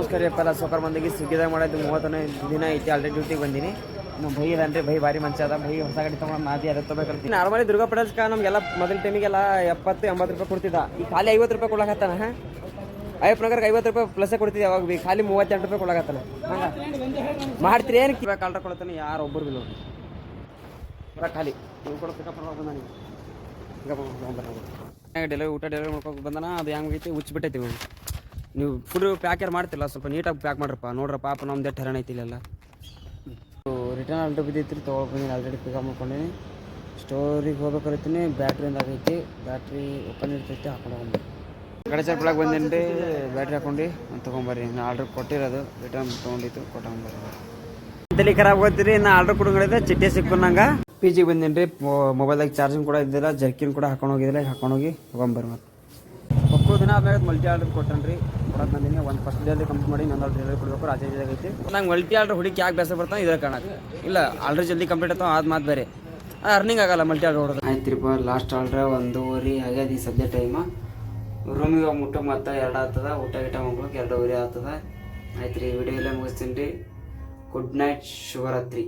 ನಮಸ್ಕಾರ ಯಪ್ಪ ಎಲ್ಲ ಮಂದಿಗೆ ಸ್ವಿಗ್ಗಿದಾಗ ಮಾಡೋದು ಮೂವತ್ತನೇ ದಿನ ಐತಿ ಆಲ್ರೆಡಿ ಡ್ಯೂಟಿಗೆ ಬಂದೀನಿ. ನಮ್ಮ ಭೈ ಅದನ್ರಿ, ಭೈ ಭಾರಿ ಮಂಚ ಅದ, ಭೈ ಹೊಸ ಗಾಡಿ ತೊಗೊಂಡು ನಾದಿ ಅದ ತೊಗೊಬೇಕಂತ. ನಾರ್ಮಲಿ ದುರ್ಗಾ ಪಟೇಲ್ಸ್ಕ ನಮಗೆಲ್ಲ ಮೊದಲ ಟೈಮಿಗೆಲ್ಲ ಎಪ್ಪತ್ತು, ಎಂಬತ್ತು ರೂಪಾಯಿ ಕೊಡ್ತಿದ್ದ. ಈ ಖಾಲಿ ಐವತ್ತು ರೂಪಾಯಿ ಕೊಡಕತ್ತಾನ ಹಾಂ ಐವತ್ತು ನಗರಕ್ಕೆ ಐವತ್ತು ರೂಪಾಯಿ ಪ್ಲಸ್ ಕೊಡ್ತಿದ್ದೆ ಯಾವಾಗ ಬಿ ಖಾಲಿ ಮೂವತ್ತೆಂಟು ರೂಪಾಯಿ ಕೊಡಕತ್ತಾನ ಹಂಗೆ. ಮಾಡ್ತೀರಿ ಏನು ಕಿವಾಗ ಆರ್ಡರ್ ಕೊಡ್ತಾನೆ ಯಾರು ಒಬ್ಬರು ಬಿ ನೋಡಿ ಖಾಲಿ. ನೀವು ಪಿಕಪ್ ಬಂದ ನೀವು. ಡೆಲಿವರಿ ಊಟ ಡೆಲಿವರಿ ಮಾಡ್ಕೊಂಡು ಬಂದಾನ, ಅದು ಹೆಂಗೆ ಐತಿ ಉಚ್ಚಿಬಿಟ್ಟೈತಿ. ನೀವು ಫುಡ್ ಪ್ಯಾಕರ್ ಮಾಡ್ತಿಲ್ಲ? ಸ್ವಲ್ಪ ನೀಟಾಗಿ ಪ್ಯಾಕ್ ಮಾಡ್ರಪ್ಪ. ನೋಡ್ರಪ್ಪ ಪಾಪ ನಮ್ದು ಹರಣ ಐತಿ ಇಲ್ಲೆಲ್ಲ. ರಿಟರ್ನ್ ಆಲ್ರೆಡಿ ಬಿದ್ದಿತ್ತು ಬಂದೀನಿ ಆಲ್ರೆಡಿ ಪಿಕಪ್ ಮಾಡ್ಕೊಂಡೀನಿ. ಸ್ಟೋರಿಗೆ ಹೋಗ್ಬೇಕಾಗಿರ್ತೀನಿ ಬ್ಯಾಟ್ರಿಯಿಂದ ಆಗೈತಿ. ಬ್ಯಾಟ್ರಿ ಓಪನ್ ಇರ್ತೈತಿ ಹಾಕೊಂಡು ಹೋಗ್ಬೇಕು ಗಡಚಾರ್ ಬಿಡಕ್ಕೆ ಬಂದೇನಿ ರೀ ಬ್ಯಾಟ್ರಿ ಹಾಕೊಂಡು ತೊಗೊಂಬರ್ರಿ. ನಾನು ಆರ್ಡ್ರ್ ಕೊಟ್ಟಿರೋದು ರಿಟರ್ನ್ ತೊಗೊಂಡಿತ್ತು ಕೊಟ್ಟಂಬರ್ರಿ ತಲೆ ಖರಾಬ್ ಹೋಗ್ತೀರಿ ನಾ ಆರ್ಡ್ರ್ ಕೊಡೋಂಗಿದೆ ಚಿಟ್ಟೆ ಸಿಕ್ಕು ನಂಗೆ ಪಿ ಜಿಗೆ ಬಂದೀನಿ ರೀ ಮೊಬೈಲ್ದಾಗ ಚಾರ್ಜಿಂಗ್ ಕೂಡ ಇದ್ದಿಲ್ಲ ಜರ್ಕಿನ್ ಕೂಡ ಹಾಕೊಂಡು ಹೋಗಿದ್ರೆ ಹಾಕೊಂಡು ಹೋಗಿ ತೊಗೊಂಬರ್ರಿ ಮತ್ತೆ. ಒಕ್ಕೂ ದಿನ ಆದ್ಮೇಲೆ ಮಲ್ಟಿ ಆರ್ಡರ್ ಕೊಟ್ಟನ್ರಿ ರೀ ಕೊಡೋದು ಬಂದೀನಿ ಒಂದು ಫಸ್ಟ್ ಡೇಲಿ ಕಂಪ್ಲೀಟ್ ಮಾಡಿ ಇನ್ನೊಂದು ಡೆಲಿವರಿ ಕೊಡಬೇಕು. ರಾಜ ಐತಿ. ನಂಗೆ ಮಲ್ಟಿ ಆರ್ಡರ್ ಹುಡುಕಿ ಯಾಕೆ ಬೇಸರ ಬರ್ತಾನೆ ಇದ್ರ ಕಾಣಕ್ಕೆ ಇಲ್ಲ ಆಲ್ರೆಡಿ ಜಲ್ದಿ ಕಂಪ್ಲೀಟ್ ಆಯ್ತು ಅದು ಮಾತು ಬೇರೆ. ಅರ್ನಿಂಗ್ ಆಗಲ್ಲ ಮಲ್ಟಿ ಆರ್ಡರ್ ಹೊಡೋದು. ಆಯ್ತು ರೀ ಲಾಸ್ಟ್ ಆರ್ಡರ್ ಒಂದೂವರೆ ಆಗ್ಯದ ಈ ಸದ್ಯ ಟೈಮ ರೂಮಿಗೆ ಮುಟ್ಟ ಮತ್ತೆ ಎರಡು ಆಗ್ತದ ಊಟ ಗೀಟ ಮಗ್ಳಕ್ಕೆ ಎರಡೂವರೆ ಆಗ್ತದ. ಆಯ್ತು ರೀ ವಿಡಿಯೋ ಎಲ್ಲ ಮುಗಿಸ್ತೀನಿ ರೀ. ಗುಡ್ ನೈಟ್ ಶುಭರಾತ್ರಿ